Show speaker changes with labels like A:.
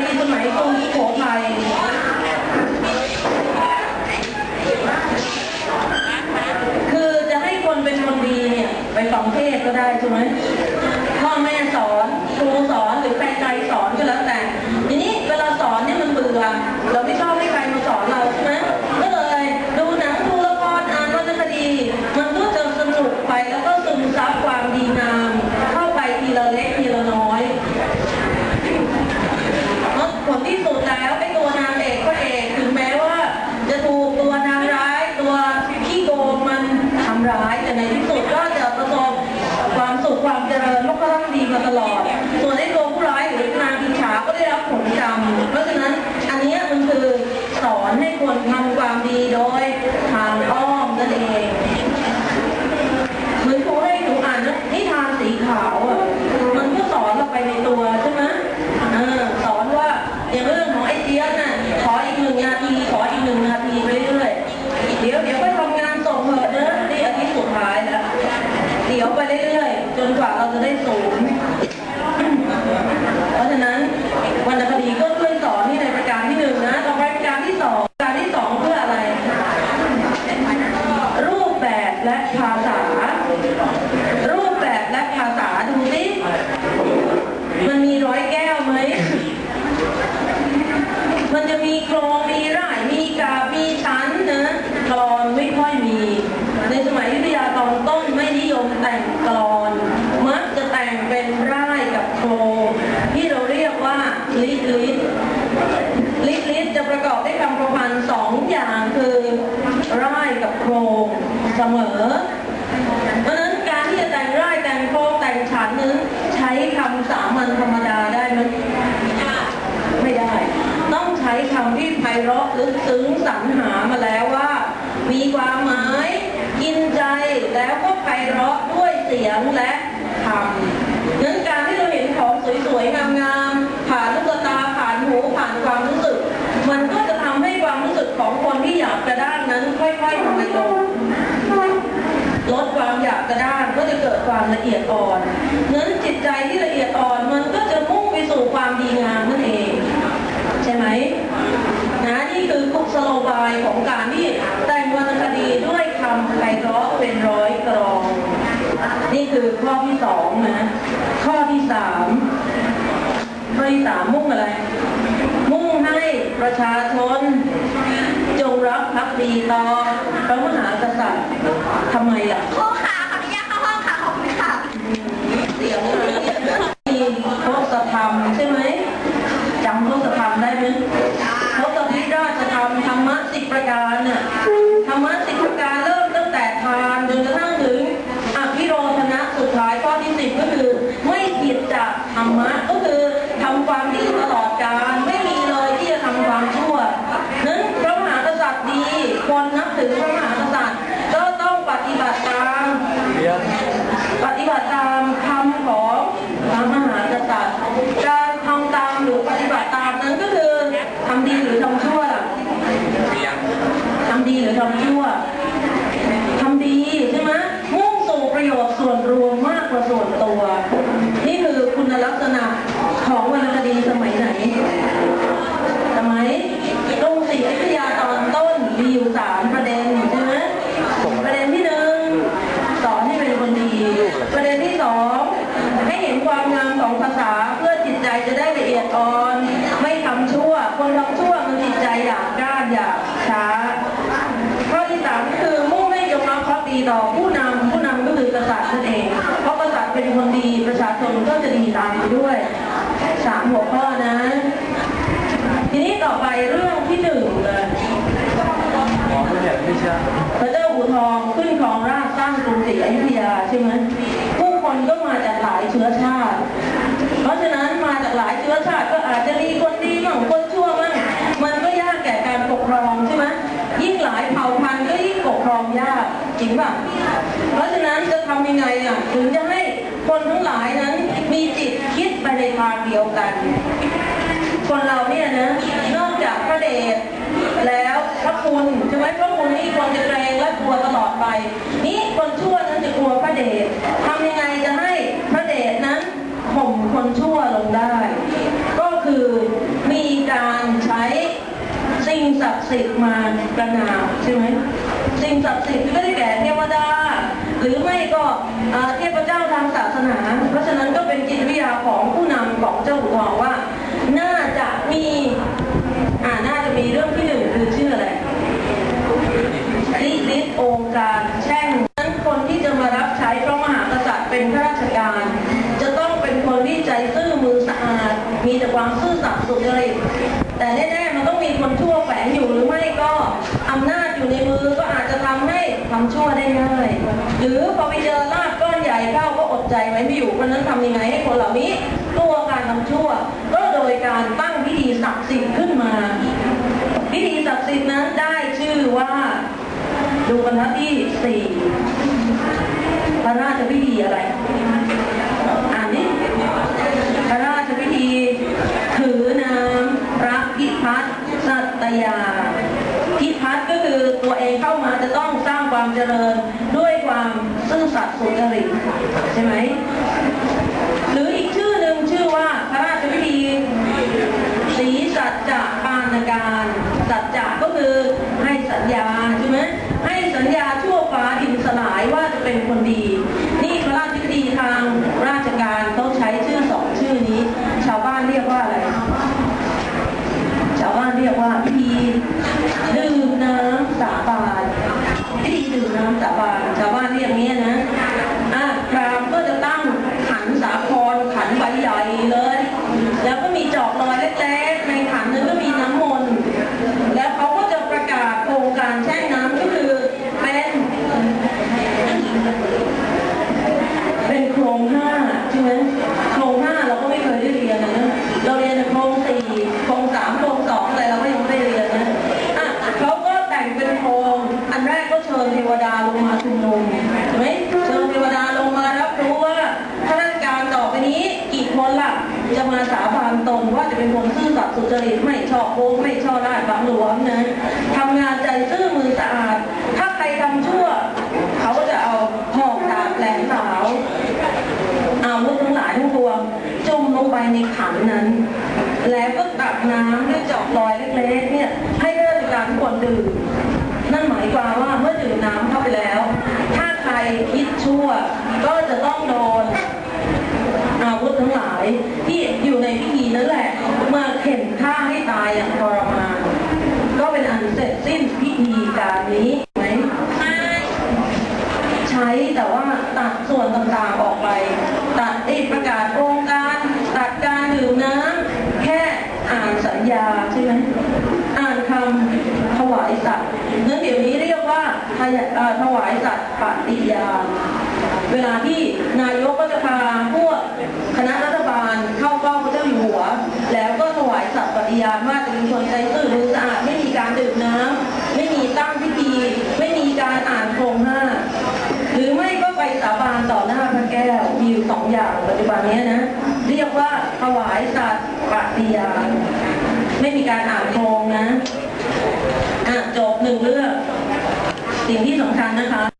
A: ดีสมัยกรุงสุโขทัยคือจะให้คนเป็นคนดีเนี่ยไปฟังเทศก็ได้ใช่ไหมพ่อแม่สอนครูสอนหรือใครๆสอนก็แล้วแต่ทีนี้เวลาสอนเนี่ยมันเบื่อเราไม่ชอบให้ใครมาสอนเราใช่ไหมก็เลยดูหนังดูละครอ่านวรรณคดี มันก็จะสนุกไปแล้วก็ซึมซับความดีงาม เข้าไปทีละเล็กทีละน้อย เพราะผลที่สุดแล้วไอ้ตัวนางเอกพระเอกถึงแม้ว่า จะถูกตัวนางร้าย ตัวขี้โกงมันทำร้ายแต่ในที่สุดก็จะประสบความสุขความเจริญแล้วก็ร่ำดีมาตลอด ส่วนไอ้ตัวผู้ร้ายหรือนางอิจฉาก็ได้รับผลกรรมเพราะฉะนั้นอันเนี้ยมันคือสอนให้ คนทำความดีโดยทางอ้อมนั่นเองเหมือนครูให้หนูอ่านนิทานสีขาวอะมันก็สอนเราไปในตัวใช่ไหมเออสอนว่าอย่างเรื่องของไอ้เจี๊ยน่ะขออีกหนึ่งนาทีขออีกหนึ่งนาทีไปเรื่อยเดี๋ยวเดี๋ยวไปทำงานส่งเถอะเนอะนี่อาทิตย์สุดท้ายแล้วเดี๋ยวไปเรื่อยๆจนกว่าเราจะได้ศูนย์เพราะฉะนั้นวรรณคดีก็ช่วยสอนที่ในประการที่หนึ่งนะ ต่อไปประการที่สองประการที่สองเพื่ออะไร รูปแบบและภาษา รูปแบบและภาษาดูสิมันมีร้อยแก้วไหม มันจะมีโครงมีร่าย มีกาบมีชั้นนะกรอนไม่ค่อยมี ในสมัยอยุธยาตอนต้นไม่นิยมแต่งกรอน มักจะแต่งเป็นร่ายกับโครงที่เราเรียกว่าลิดลิดลิดลิดจะประกอบด้วยคำประพันธ์สองอย่างคือร่ายกับโครงเสมอ เพราะฉะนั้นการที่จะแต่งร่ายแต่งโครงแต่งฉันนั้นใช้คำสามัญธรรมดาได้ไหมไม่ได้ ต้องใช้คำที่ไพเราะ ลึกซึ้งสรรหามาแล้วว่า มีความหมาย กินใจแล้วก็ไพเราะด้วยเสียงและคำนั้นการที่เราเห็นของสวยๆงามๆผ่านลูกตาผ่านหูผ่านความรู้สึก มันก็จะทำให้ความรู้สึกของคนที่อยากกระด้างนั้นค่อยๆทำลงลดความอยากกระด้างก็จะเกิดความละเอียดอ่อนนั้นจิตใจที่ละเอียดอ่อนมันก็จะมุ่งไปสู่ความดีงามนั่นเอง ใช่ไหมนะนี่คือกุศ โลบายของการที่แต่งวรรณคดีด้วยคำไพเราะเป็นร้อยกรอง นี่คือข้อที่สองนะ ข้อที่สามข้อที่สามมุ่งอะไร มุ่งให้ประชาชน จงรักภักดีต่อพระมหากษัตริย์ทำไมอะ
B: ครูค่ะขออนุญาตเข้าห้องค่ะ ขอบคุณค่ะ
A: เสียงมีโทษธรรมใช่ไหมจำโทษธรรมได้ไหมโทษพิราชธรรมธรรมะสิบประการน่ะธรรมะสิบประการเริ่มตั้งแต่ทานจนกระทั่งถึงอภิโรธนะสุดท้ายข้อที่สิบก็คือ ไม่ผิดจากธรรมะก็คือทำความดีตลอดกาลไม่มีเลยที่จะทำความชั่วนั้นพระมหากษัตริย์ดีคนนับถือพระมหากษัตริย์ก็ต้องปฏิบัติตาม ปฏิบัติตามคำของพระมหากษัตริย์การทำตามหรือปฏิบัติตามนั้นก็คือทำดีหรือทำชั่วล่ะทำดีหรือทำชั่วทำดีใช่ไหมมุ่งสู่ประโยชน์ส่วนรวมมากกว่าส่วนตัว นี่คือคุณลักษณะของวรรณคดีสมัยไหน สมัยกรุงศรีอยุธยาตอนต้นมีอยู่สามประเด็นใช่ไหมประเด็นที่หนึ่งสอ นให้เป็นคนดี ประเด็นที่สองให้เห็นความงามของภาษาเพื่อจิตใจจะได้ละเอียดอ่อน ไม่ทำชั่ว คนทำชั่วมันจิตใจอยากกล้านอยากช้า ข้อที่สามก็คือมุ่งให้ยกน้อมพักดีต่อผู้นำผู้นำก็คือกษัตริย์นั่นเอง เพราะกษัตริย์เป็นคนดีประชาชนก็จะดีตามไปด้วยสามหัวข้อนะ ทีนี้ต่อไปเรื่องที่หนึ่งเลย
C: มองไม่เห็นไม่ใช่
A: พระเจ้า อยุธยาใช่ไหมผู้คนก็มาจากหลายเชื้อชาติ เพราะฉะนั้นมาจากหลายเชื้อชาติก็อาจจะมีคนดีมั่งคนชั่วมั่งมันก็ยากแก่การปกครองใช่ไหมยิ่งหลายเผ่าพันธุ์ก็ยิ่งปกครองยากจริงป่ะเพราะฉะนั้นจะทำยังไงอะถึงจะให้คนทั้งหลายนั้นมีจิตคิดไปในทางเดียวกัน คนเราเนี่ยนะนอกจากพระเดชแล้ว คุณใช่ไหมพระคุณนี่ควรจะเกรงและกลัวตลอดไป นี่คนชั่วนั้นจะกลัวพระเดชทำยังไงจะให้พระเดชนั้นข่มคนชั่วลงได้ ก็คือมีการใช้สิ่งศักดิ์สิทธิ์มาประนามใช่ไหมสิ่งศักดิ์สิทธิ์ก็ได้แก่เทวดา หรือไม่ก็เทพเจ้าทางศาสนา เพราะฉะนั้นก็เป็นจิตวิทยาของผู้นำของเจ้าหูทองว่าน่าจะมีอ่าน่าจะมีเรื่องที่หนึ่งคือชื่ออะไร ลิลิตองค์การแช่งนั้นคนที่จะมารับใช้พระมหากษัตริย์เป็นข้าราชการ จะต้องเป็นคนที่ใจซื่อมือสะอาด มีแต่ความซื่อสัตย์สุจริตแต่แน่ๆมันต้องมีคนชั่วแฝงอยู่หรือไม่ก็อำนาจอยู่ในมือก็อาจจะ ทำชั่วได้ง่าย หรือพอไปเจอลาบก้อนใหญ่เข้าก็อดใจไว้ไม่อยู่เพราะนั้นทำยังไงให้คนเหล่านี้กลัวการทำชั่ว ก็โดยการตั้งพิธีศักดิ์สิทธิ์ขึ้นมา พิธีศักดิ์สิทธิ์นั้นได้ชื่อว่า ดูกันทัที่สี่พระราชพิธีอะไร สัตย์สุจริตใช่ไหมหรืออีกชื่อหนึ่งชื่อว่าพระราชพิธีสีสัจจะปานการสัจจะก็คือให้สัญญาใช่ไหมให้สัญญาชั่วฟ้าดินสลายว่าจะเป็นคนดี นี่พระราชพิธีทางราชการเขาใช้ชื่อสองชื่อนี้ ชาวบ้านเรียกว่าอะไรชาวบ้านเรียกว่าพิธีดื่มน้ำสาบานพิธีดื่มน้ำสาบานชาวบ้านเรียกเนี้ยนะอะพราหมณ์ก็จะตั้งขันสาครขันใบใหญ่เลย แล้วก็มีจอกลอยเล็กๆในขันนั้นก็มีน้ำมนต์แล้วเขาก็จะประกาศโครงการแช่งน้ำก็คือเป็น เป็นโครงห้าใช่ไหมโครงห้าเราก็ไม่เคยได้เรียนนะ เราเรียนแต่โครงสี่โครงสามโครงสองอะไรเราก็ยังไม่ได้เรียนนะอะเขาก็แต่งเป็นโครงอันแรกก็เชิญเทวดาลงมาชุมนุมใช่ไหมเชิญเทวดาลงมารับรู้ว่าข้าราชการต่อไปนี้กี่คนล่ะ จะมาสาบานตนว่าจะเป็นคนซื่อ สุจริตไม่ชอบโกงไม่ชอบได้บังหลวงนะทำงานใจซื่อมือสะอาด ถ้าใครทำชั่ว เขาก็จะเอาหอกดาบแหลมขาวอาวุธทั้งหลายทั้งปวงจมลงไปในขันนั้น แล้วก็ตักน้ำด้วยจอกลอยเล็กๆเนี่ยให้ข้ราชการทุกคนดื่มนั่นหมายความว่าเมื่อดื่มน้ำเข้าไปแล้ว ถ้าใครคิดชั่ว ก็จะต้องโดนอาวุธทั้งหลายที่อยู่ในพิ ข็นฆ่าให้ตายอย่างทรมานก็เป็นอันเสร็จสิ้นพิธีการนี้ไหมใช้แต่ว่าตัดส่วนต่างๆออกไป ตัดไอ้ประกาศโครงการ ตัดการดื่มน้ำแค่อ่านสัญญาใช่ไหม ถวายสัตว์ปฏิญาณเวลาที่นายกก็จะพาพวกคณะรัฐบาลเข้าเฝ้าพระเจ้าอยู่หัว แล้วก็ถวายสัตว์ปฏิญาณว่าจะเป็นคนใจซื่อมือสะอาดไม่มีการดื่มน้ำไม่มีตั้งพิธี ไม่มีการอ่านโครงห้าหรือไม่ก็ไปสาบานต่อหน้าพระแก้วมีอยู่สองอย่างปัจจุบันนี้นะเรียกว่าถวายสัตว์ปฏิญาณไม่มีการอ่านโครงนะอะจบหนึ่งเรื่อง สิ่งที่สำคัญนะคะ